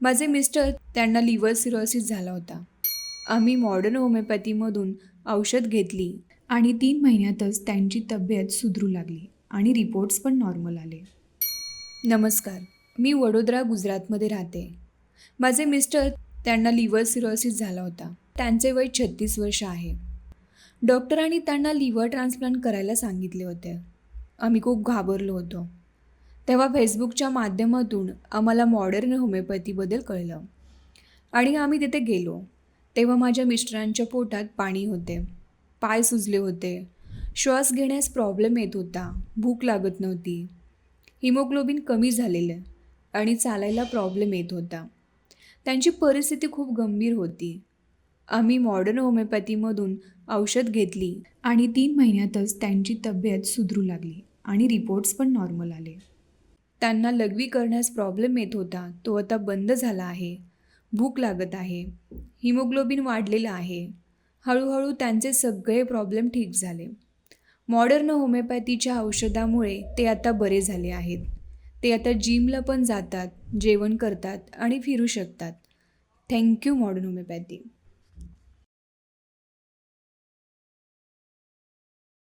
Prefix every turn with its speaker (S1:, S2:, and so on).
S1: माझे मिस्टर त्यांना liver cirrhosis झाला होता. आम्ही मॉडर्न होमिओपॅथीमधून औषध घेतली आणि तीन महिन्यातच त्यांची तब्येत सुधरू लागली आणि रिपोर्ट्स पण नॉर्मल आले. नमस्कार मी वडोदरा गुजरातमध्ये राहते. माझे मिस्टर त्यांना लिव्हर सिरोसिस झाला होता. त्यांचे वय छत्तीस वर्ष आहे. डॉक्टरांनी त्यांना लिव्हर ट्रान्सप्लांट करायला सांगितले होते. आम्ही खूप घाबरलो होतो. तेव्हा फेसबुकच्या माध्यमातून आम्हाला मॉडर्न होमिओपॅथीबद्दल कळलं. आणि आम्ही तिथे गेलो. तेव्हा माझ्या मिस्टरांच्या पोटात पाणी होते. पाय सुजले होते. श्वास घेण्यास प्रॉब्लेम येत होता. भूक लागत नव्हती. हिमोग्लोबिन कमी झालेलं आणि चालायला प्रॉब्लेम येत होता. त्यांची परिस्थिती खूप गंभीर होती. आम्ही मॉडर्न होमिओपॅथीमधून औषध घेतली आणि तीन महिन्यातच त्यांची तब्येत सुधरू लागली आणि रिपोर्ट्स पण नॉर्मल आले. त्यांना लघवी करण्यास प्रॉब्लेम येत होता. तो आता बंद झाला आहे. भूक लागत आहे. हिमोग्लोबिन वाढलेलं आहे. हळूहळू त्यांचे सगळे प्रॉब्लेम ठीक झाले. मॉडर्न होमिओपॅथीच्या औषधामुळे ते आता बरे झाले आहेत. ते आता जिमला पण जातात जेवण करतात आणि फिरू शकतात. Thank you modern homeopathy